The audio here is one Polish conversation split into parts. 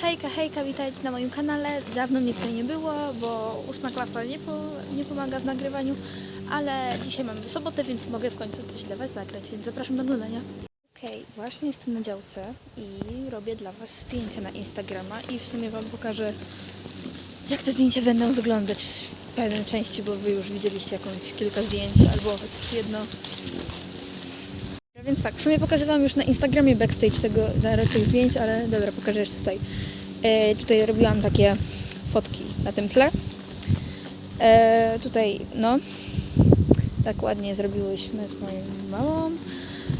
Hejka, hejka, witajcie na moim kanale. Dawno mnie tutaj nie było, bo ósma klasa nie, po, nie pomaga w nagrywaniu, ale dzisiaj mamy sobotę, więc mogę w końcu coś dla Was zagrać, więc zapraszam do oglądania. Okej, właśnie jestem na działce i robię dla Was zdjęcia na Instagrama i w sumie Wam pokażę, jak te zdjęcia będą wyglądać w pewnej części, bo Wy już widzieliście jakąś kilka zdjęć albo jedno. Więc tak, w sumie pokazywałam już na Instagramie backstage tego, tych zdjęć, ale dobra, pokażę jeszcze tutaj. E, tutaj robiłam takie fotki na tym tle. E, tutaj, no, tak ładnie zrobiłyśmy z moją mamą.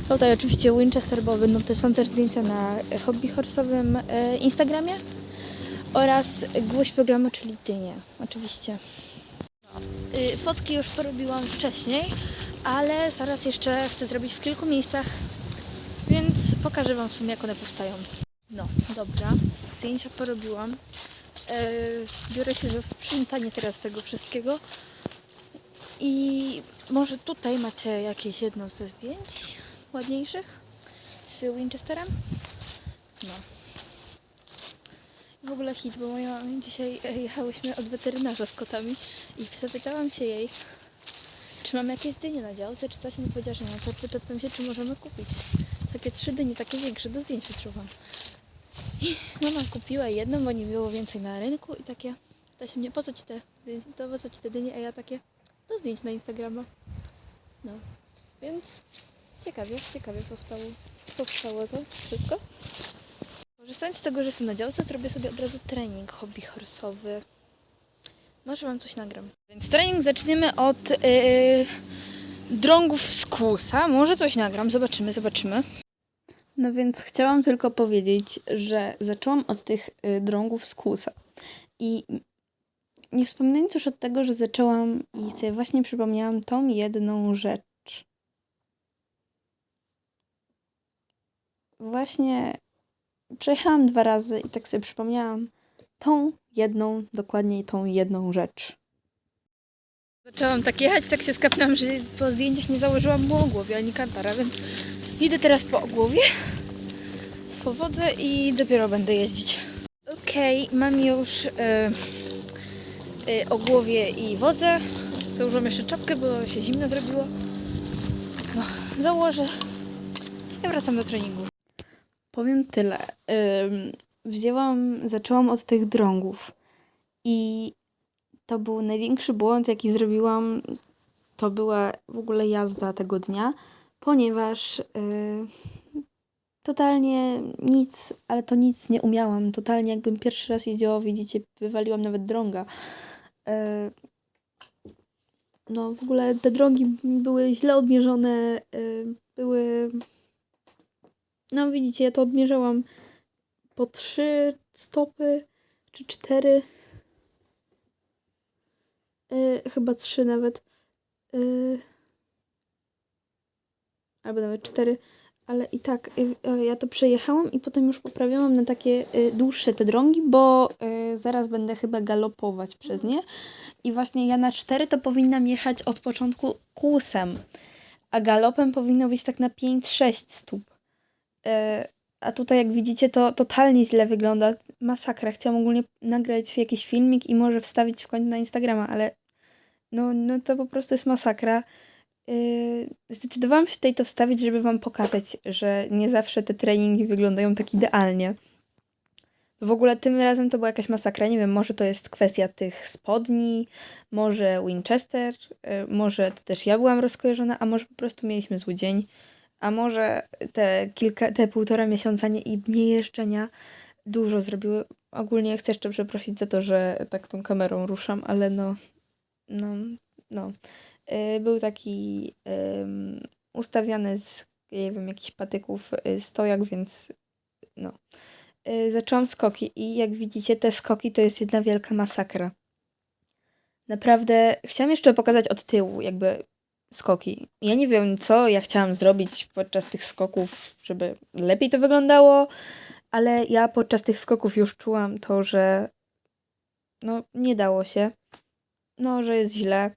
Tutaj oczywiście Winchester, bo będą to są też zdjęcia na hobby horsowym e, Instagramie oraz głoś programu, czyli dynie, oczywiście. Y, Fotki już porobiłam wcześniej, ale zaraz jeszcze chcę zrobić w kilku miejscach, więc pokażę Wam w sumie jak one powstają. No, dobra, zdjęcia porobiłam. E, biorę się za sprzątanie teraz tego wszystkiego. I może tutaj macie jakieś jedno ze zdjęć ładniejszych z Winchesterem. No. W ogóle hit, bo moja dzisiaj e, jechałyśmy od weterynarza z kotami i zapytałam się jej, czy mam jakieś dynie na działce, czy coś. Mi powiedziała, że nie. To pytam się, czy możemy kupić. Takie trzy dynie, takie większe, do zdjęć wytruwam. I mama kupiła jedną, bo nie było więcej na rynku i takie, pyta się mnie, po co ci te, to po co ci te dynie, a ja takie, do zdjęć na Instagrama. No, więc ciekawie, ciekawie powstało, powstało to wszystko. Korzystając z tego, że jestem na działce, zrobię sobie od razu trening hobby horsowy. Może Wam coś nagram. Więc trening zaczniemy od yy, drągów z kłusa. Może coś nagram, zobaczymy, zobaczymy. No więc chciałam tylko powiedzieć, że zaczęłam od tych y, drągów z kłusa. I nie wspominając już od tego, że zaczęłam i sobie właśnie przypomniałam tą jedną rzecz. Właśnie przejechałam dwa razy i tak sobie przypomniałam tą jedną, dokładnie tą jedną rzecz. Zaczęłam tak jechać, tak się skapnęłam, że po zdjęciach nie założyłam mu ogłowie ani kantara, więc idę teraz po ogłowie, po wodze i dopiero będę jeździć. Okej, mam już y, y, ogłowie i wodzę. Założyłam jeszcze czapkę, bo się zimno zrobiło. No, założę i wracam do treningu. Powiem tyle. Ym, wzięłam, zaczęłam od tych drągów i to był największy błąd, jaki zrobiłam. To była w ogóle jazda tego dnia, ponieważ yy, totalnie nic, ale to nic nie umiałam. Totalnie jakbym pierwszy raz jeździła, widzicie, wywaliłam nawet drąga. Yy, no w ogóle te drogi były źle odmierzone, yy, były... No widzicie, ja to odmierzałam po trzy stopy, czy cztery. Yy, chyba trzy nawet. Yy, albo nawet cztery. Ale i tak, yy, ja to przejechałam i potem już poprawiałam na takie yy, dłuższe te drągi, bo yy, zaraz będę chyba galopować przez nie. I właśnie ja na cztery to powinnam jechać od początku kłusem, a galopem powinno być tak na 5-6 stóp. Yy, a tutaj, jak widzicie, to totalnie źle wygląda. Masakra. Chciałam ogólnie nagrać jakiś filmik i może wstawić w końcu na Instagrama, ale no, no to po prostu jest masakra. Yy, zdecydowałam się tutaj to wstawić, żeby Wam pokazać, że nie zawsze te treningi wyglądają tak idealnie. W ogóle tym razem to była jakaś masakra. Nie wiem, może to jest kwestia tych spodni, może Winchester, yy, może to też ja byłam rozkojarzona, a może po prostu mieliśmy zły dzień. A może te kilka, te półtora miesiąca nie, i nie jeżdżenia dużo zrobiły. Ogólnie chcę jeszcze przeprosić za to, że tak tą kamerą ruszam, ale no, no, no. Yy, był taki ym, ustawiany z, nie wiem, jakichś patyków yy, stojak, więc no. Yy, zaczęłam skoki i jak widzicie, te skoki to jest jedna wielka masakra. Naprawdę, chciałam jeszcze pokazać od tyłu, jakby skoki. Ja nie wiem, co ja chciałam zrobić podczas tych skoków, żeby lepiej to wyglądało, ale ja podczas tych skoków już czułam to, że no nie dało się. No, że jest źle,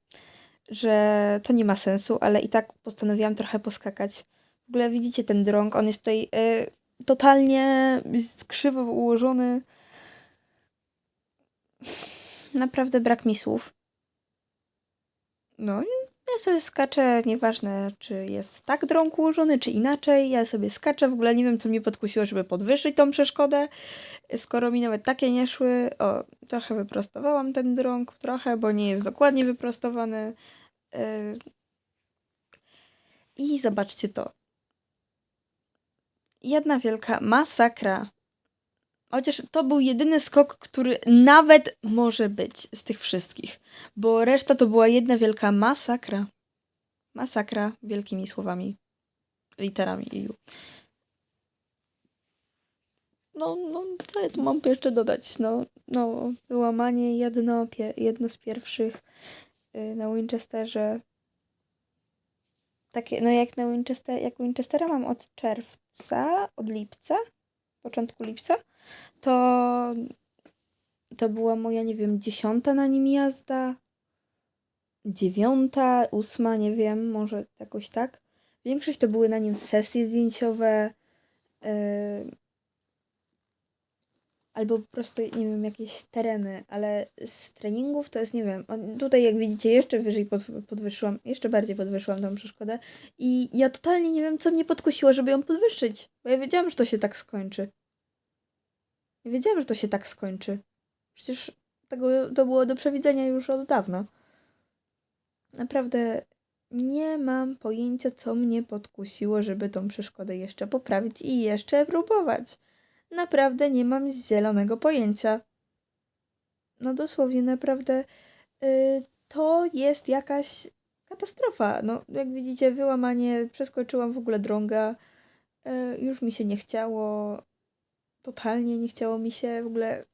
że to nie ma sensu, ale i tak postanowiłam trochę poskakać. W ogóle widzicie ten drąg, on jest tutaj y, totalnie krzywo ułożony. naprawdę brak mi słów. No, ja sobie skaczę, nieważne czy jest tak drąg ułożony, czy inaczej, ja sobie skaczę, w ogóle nie wiem co mnie podkusiło, żeby podwyższyć tą przeszkodę, skoro mi nawet takie nie szły. O, trochę wyprostowałam ten drąg, trochę, bo nie jest dokładnie wyprostowany. Yy. I zobaczcie to. Jedna wielka masakra. Chociaż to był jedyny skok, który nawet może być z tych wszystkich, bo reszta to była jedna wielka masakra. Masakra wielkimi słowami, literami EU. No, no, co ja tu mam jeszcze dodać? No, no wyłamanie jedno, jedno z pierwszych y, na Winchesterze. Takie, no jak na Winchester, jak Winchestera mam od czerwca, od lipca, początku lipca, to to była moja, nie wiem, dziesiąta na nim jazda, dziewiąta, ósma, nie wiem, może jakoś tak. Większość to były na nim sesje zdjęciowe, yy, albo po prostu, nie wiem, jakieś tereny, ale z treningów to jest, nie wiem, tutaj jak widzicie jeszcze wyżej pod, podwyższyłam, jeszcze bardziej podwyższyłam tą przeszkodę i ja totalnie nie wiem, co mnie podkusiło, żeby ją podwyższyć, bo ja wiedziałam, że to się tak skończy. Ja wiedziałam, że to się tak skończy. Przecież tego to było do przewidzenia już od dawna. Naprawdę nie mam pojęcia, co mnie podkusiło, żeby tą przeszkodę jeszcze poprawić i jeszcze próbować. Naprawdę nie mam zielonego pojęcia. No dosłownie, naprawdę y, to jest jakaś katastrofa. No, jak widzicie, wyłamanie, przeskoczyłam w ogóle drąga. Y, już mi się nie chciało. Totalnie nie chciało mi się w ogóle.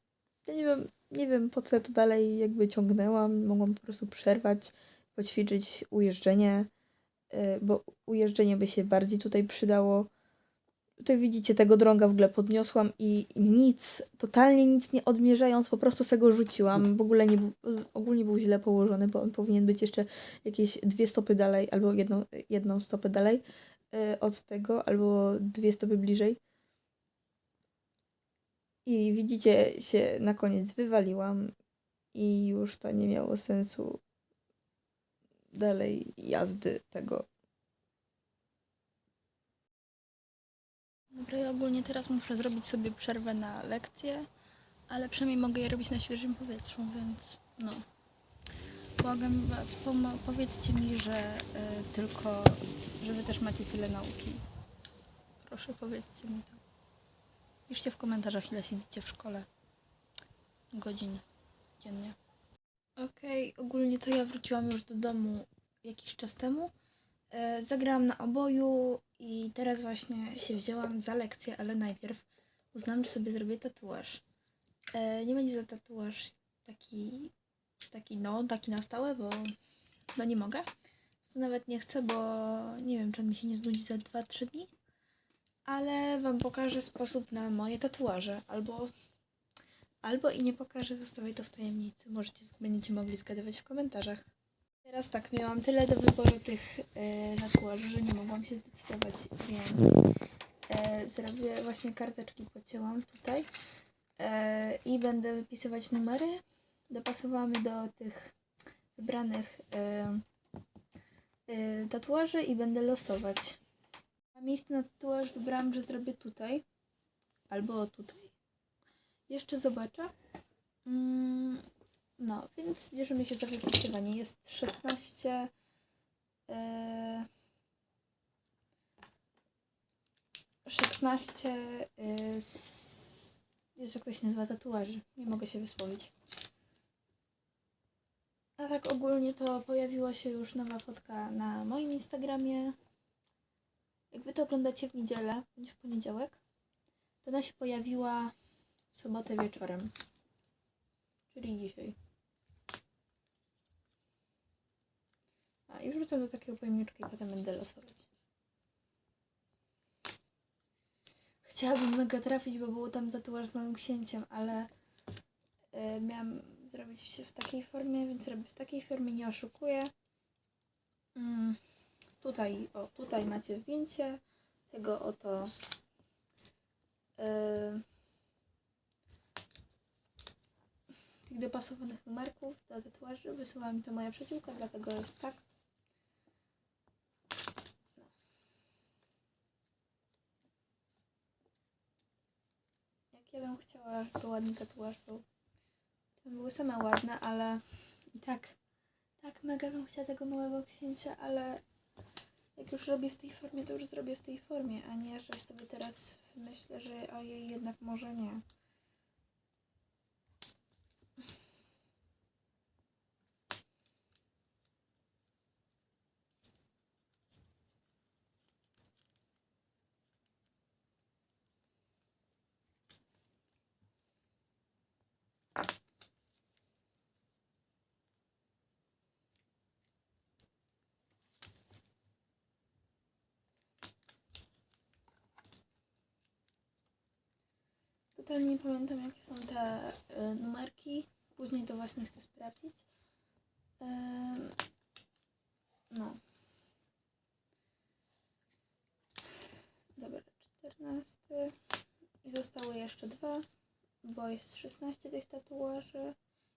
Ja nie wiem, nie wiem po co to dalej jakby ciągnęłam. Mogłam po prostu przerwać, poćwiczyć ujeżdżenie, y, bo ujeżdżenie by się bardziej tutaj przydało. Tutaj widzicie, tego drąga w ogóle podniosłam i nic, totalnie nic nie odmierzając, po prostu se go rzuciłam. W ogóle nie ogólnie był źle położony, bo on powinien być jeszcze jakieś dwie stopy dalej, albo jedną, jedną stopę dalej y, od tego, albo dwie stopy bliżej. I widzicie, się na koniec wywaliłam i już to nie miało sensu dalej jazdy tego. Dobra, ja ogólnie teraz muszę zrobić sobie przerwę na lekcję, ale przynajmniej mogę je robić na świeżym powietrzu, więc no. Błagam was, powiedzcie mi, że y, tylko, że wy też macie tyle nauki. Proszę, powiedzcie mi to. Piszcie w komentarzach, ile siedzicie w szkole. Godzin dziennie. Okej, ogólnie to ja wróciłam już do domu jakiś czas temu. E, zagrałam na oboju i teraz właśnie się wzięłam za lekcję, ale najpierw uznałam, że sobie zrobię tatuaż. E, nie będzie za tatuaż taki, taki no, taki na stałe, bo no nie mogę. To nawet nie chcę, bo nie wiem, czy on mi się nie znudzi za 2-3 dni. Ale wam pokażę sposób na moje tatuaże, albo albo i nie pokażę, zostawię to w tajemnicy. Możecie, będziecie mogli zgadywać w komentarzach. Teraz tak, miałam tyle do wyboru tych e, tatuaży, że nie mogłam się zdecydować, więc e, zrobię właśnie karteczki, podcięłam tutaj e, i będę wypisywać numery. Dopasowałam do tych wybranych e, e, tatuaży i będę losować. A miejsce na tatuaż wybrałam, że zrobię tutaj albo tutaj. Jeszcze zobaczę. Mm, no, więc bierzemy się za wypisywanie. Jest 16. E, 16. E, s- jest jak to się nazywa tatuaży. Nie mogę się wysłowić. A tak ogólnie to pojawiła się już nowa fotka na moim Instagramie. Jak wy to oglądacie w niedzielę, bądź w poniedziałek, to ona się pojawiła w sobotę wieczorem. Czyli dzisiaj. A i wrzucam do takiego pojemniczka i potem będę losować. Chciałabym mega trafić, bo było tam tatuaż z małym księciem, ale e, miałam zrobić się w takiej formie, więc robię w takiej formie, nie oszukuję. Mm, tutaj, o, tutaj macie zdjęcie tego oto e, tych dopasowanych numerków do tatuaży. Wysyła mi to moja przyjaciółka, dlatego jest tak. Jak ja bym chciała, żeby ładny tatuaż był. To były same ładne, ale i tak, tak mega bym chciała tego małego księcia, ale jak już robię w tej formie, to już zrobię w tej formie, a nie, że sobie teraz myślę, że ojej, jednak może nie. Totalnie nie pamiętam, jakie są te y, numerki. Później to właśnie chcę sprawdzić. No. Dobra, 14. I zostały jeszcze dwa, bo jest 16 tych tatuaży.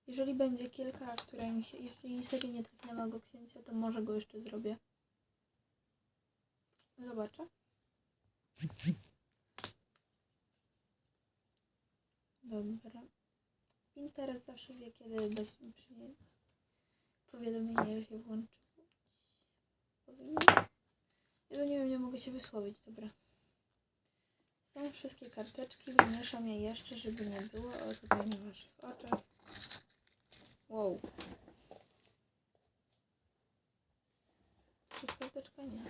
Jeżeli będzie kilka, które mi się. Jeżeli serii nie trafi na małego księcia, to może go jeszcze zrobię. Zobaczę. Dobra. Pinterest zawsze wie, kiedy dać mi przy... powiadomienie, że się włączyło. Ja nie wiem, nie mogę się wysłowić, dobra. Są wszystkie karteczki, wymieszam je jeszcze, żeby nie było. O, tutaj na waszych oczach. Wow. To jest karteczka? Nie.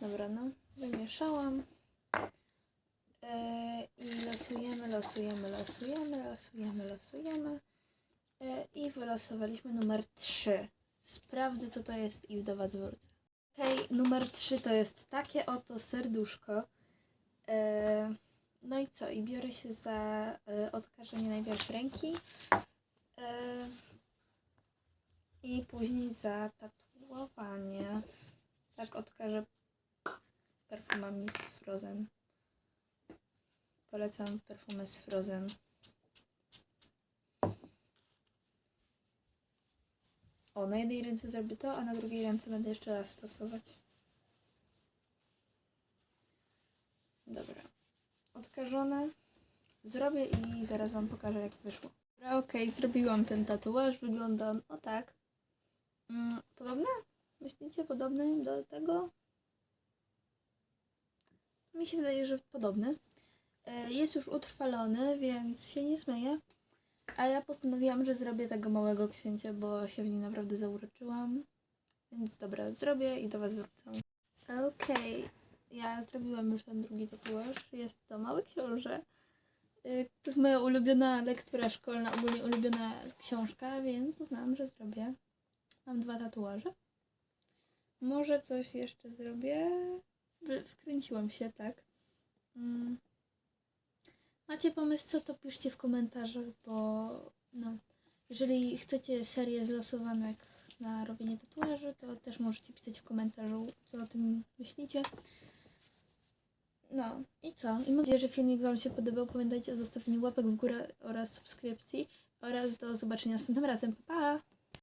Dobra, no. Wymieszałam. E, I losujemy, losujemy, losujemy, losujemy, losujemy. E, I wylosowaliśmy numer 3. Sprawdzę, co to jest i do Was wrócę. Okej, numer 3 to jest takie oto serduszko. E, no i co? I biorę się za odkażenie najpierw ręki. I później za tatuowanie. Tak odkażę perfumami z Frozen. Polecam perfumy z Frozen. O, na jednej ręce zrobię to, a na drugiej ręce będę jeszcze raz stosować. Dobra. Odkażone. Zrobię i zaraz Wam pokażę, jak wyszło. Dobra, okej, zrobiłam ten tatuaż. Wygląda on o tak. Mm, podobne? Myślicie podobny do tego? Mi się wydaje, że podobny. E, Jest już utrwalony, więc się nie zmyje. A ja postanowiłam, że zrobię tego małego księcia, bo się w nim naprawdę zauroczyłam. Więc dobra, zrobię i do Was wrócę. Okej, ja zrobiłam już ten drugi tatuaż. Jest to Mały Książę. Y, To jest moja ulubiona lektura szkolna, ogólnie ulubiona książka, więc uznałam, że zrobię. Mam dwa tatuaże. Może coś jeszcze zrobię. Wkręciłam się, tak. Mm. Macie pomysł, co to piszcie w komentarzach, bo no, jeżeli chcecie serię z losowanek na robienie tatuaży, to też możecie pisać w komentarzu, co o tym myślicie. No i co? I mam nadzieję, że filmik Wam się podobał. Pamiętajcie o zostawieniu łapek w górę oraz subskrypcji oraz do zobaczenia następnym razem. Pa! pa!